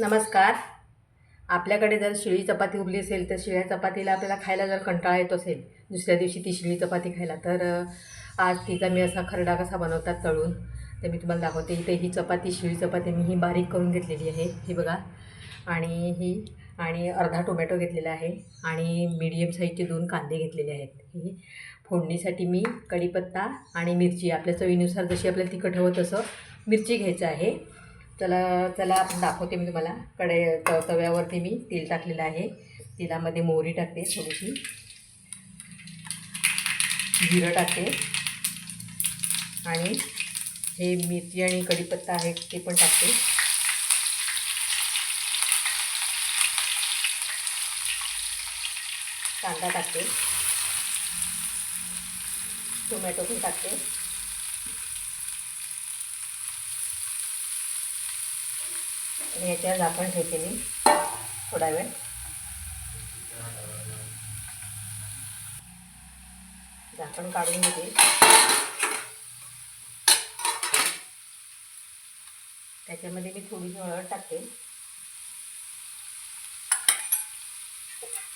नमस्कार. आपल्याकडे जर शिळी चपाती उरली असेल तर शिळ्या चपातीला आपल्याला खायला जर कंटाळा येत असेल दुसऱ्या दिवशी ती शिळी चपाती खायला तर आज तिचा मी असा खरडा कसा बनवतात तळून तर मी तुम्हाला दाखवते. इथे ही चपाती शिळी चपाती मी ही बारीक करून घेतलेली आहे. ही बघा. आणि ही आणि अर्धा टोमॅटो घेतलेला आहे. आणि मीडियम साईजचे दोन कांदे घेतलेले आहेत. ही फोडणीसाठी मी कढीपत्ता आणि मिरची आपल्या चवीनुसार जशी आपल्याला तिखट हवं तसं मिरची घ्यायचं आहे. चला चला आपण दाखवते मी तुम्हाला. कडे त तव्यावरती मी तेल टाकलेलं आहे. तेलामध्ये मोहरी टाकते थोडीशी. जिरं टाकते. आणि हे मिरची आणि कढीपत्ता आहे ते पण टाकते. कांदा टाकते. टोमॅटो पण टाकते. आणि याच्यावर झाकण ठेवते मी. थोडा वेळ. झाकण काढून घेते. त्याच्यामध्ये मी थोडीशी हळद टाकते.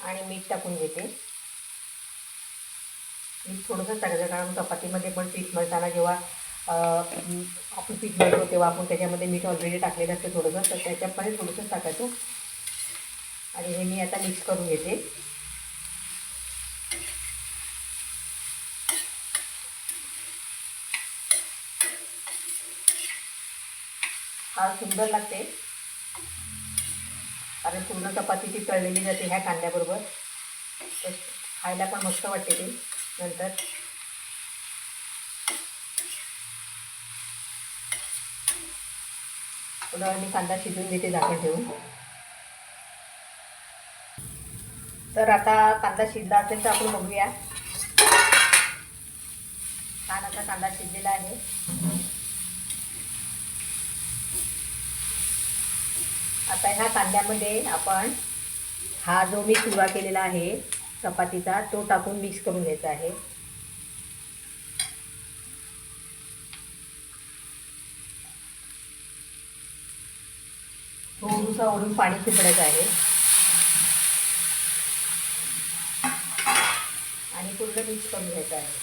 आणि मीठ टाकून घेते. मीठ थोडंसं टाकायचं कारण चपातीमध्ये पण पीठ मळताना जेव्हा आपण पीठ मिळतो तेव्हा आपण त्याच्यामध्ये मीठ ऑलरेडी टाकलेलं असतं थोडंसं तर त्याच्यामध्ये थोडंसं टाकायचं. आणि हे मी आता मिक्स करून घेते. फार सुंदर लागते. कारण पूर्ण चपाती ती तळलेली जाते ह्या कांद्याबरोबर. तर खायला पण मस्त वाटते ते नंतर. पुन्हा मी कांदा शिजून घेते झाकण ठेवून. तर आता कांदा शिजला असेल तर आपण बघूया. छान आता कांदा शिजलेला आहे. आता ह्या कांद्यामध्ये आपण हा जो मी चुरा केलेला आहे चपातीचा तो टाकून मिक्स करून घ्यायचा आहे. थोडंसं ओढून पाणी शिंपडायचं आहे. आणि पूर्ण मिक्स करून घ्यायचं आहे.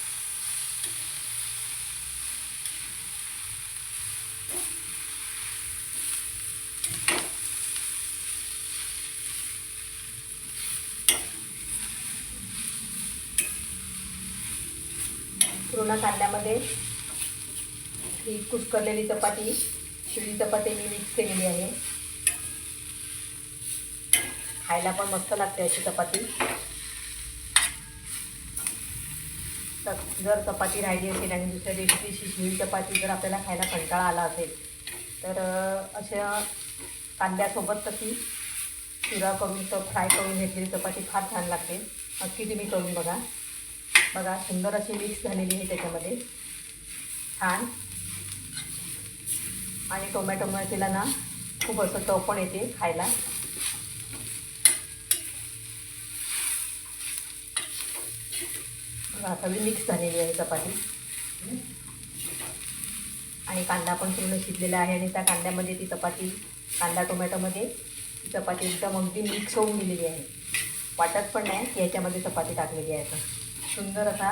पूर्ण कांद्यामध्ये ही कुस्करलेली चपाती शिळी चपाती मी मिक्स केलेली आहे. खायला पण मस्त लागते अशी चपाती. तर जर चपाती राहिली असेल आणि दुसऱ्या दिवशी ती चपाती जर आपल्याला खायला कंटाळा आला असेल तर अशा कांद्यासोबत तशी चुरा करून तर फ्राय करून घेतलेली चपाती फार छान लागते. नक्की तुम्ही करून बघा. बघा सुंदर अशी मिक्स झालेली आहे त्याच्यामध्ये. छान. आणि टोमॅटोमुळे तिला ना खूप असं चव पण येते खायला. बघा मिक्स झालेली आहे चपाती. आणि कांदा पण पूर्ण शिजलेला आहे आणि त्या कांद्यामध्ये ती चपाती कांदा टोमॅटोमध्ये ती चपाती एकदम अगदी मिक्स होऊन गेलेली आहे. वाटत पण नाही की याच्यामध्ये चपाती टाकलेली आहे तर सुंदर असा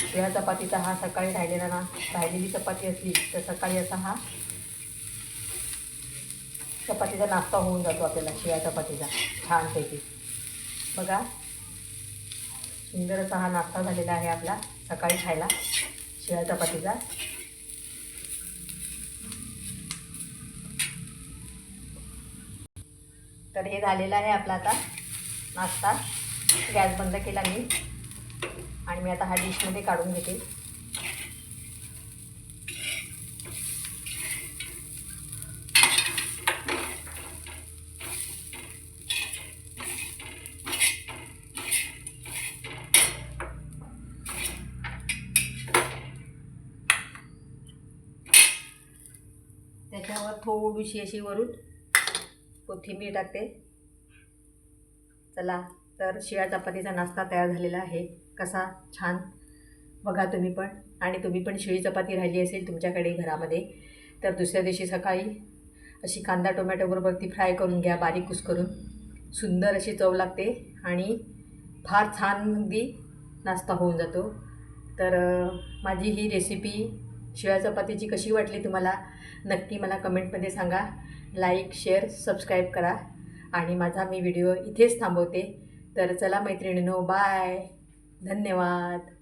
शिळ्या चपातीचा हा सकाळी राहिलेला ना राहिलेली चपाती असली तर सकाळी असा हा चपातीचा नाश्ता होऊन जातो आपल्याला शिळ्या चपातीचा छानपैकी. बघा. सुंदर असा हा नाश्ता झालेला आहे आपला सकाळी खायला शिळा चपातीचा. तर हे झालेलं आहे आपला आता नाश्ता. गॅस बंद केला मी. आणि मी आता हा डिशमध्ये काढून घेते. त्याच्यावर थोडीशी अशी वरून कोथिंबीर टाकते. चला तर शिळा चपातीचा नाश्ता तयार झालेला आहे. कसा? छान. बघा तुम्ही पण. आणि तुम्ही पण शिळी चपाती राहिली असेल तुमच्याकडे घरामध्ये तर दुसऱ्या दिवशी सकाळी अशी कांदा टोमॅटोबरोबर ती फ्राय करून घ्या बारीक कुस करून. सुंदर अशी चव लागते आणि फार छान अगदी नाश्ता होऊन जातो. तर माझी ही रेसिपी शिळ्या चपातीची कशी वाटली तुम्हाला? नक्की मला कमेंटमध्ये सांगा. लाईक शेअर सबस्क्राईब करा. आणि माझा मी व्हिडिओ इथेच थांबवते. तर चला मैत्रिणीनो बाय धन्यवाद.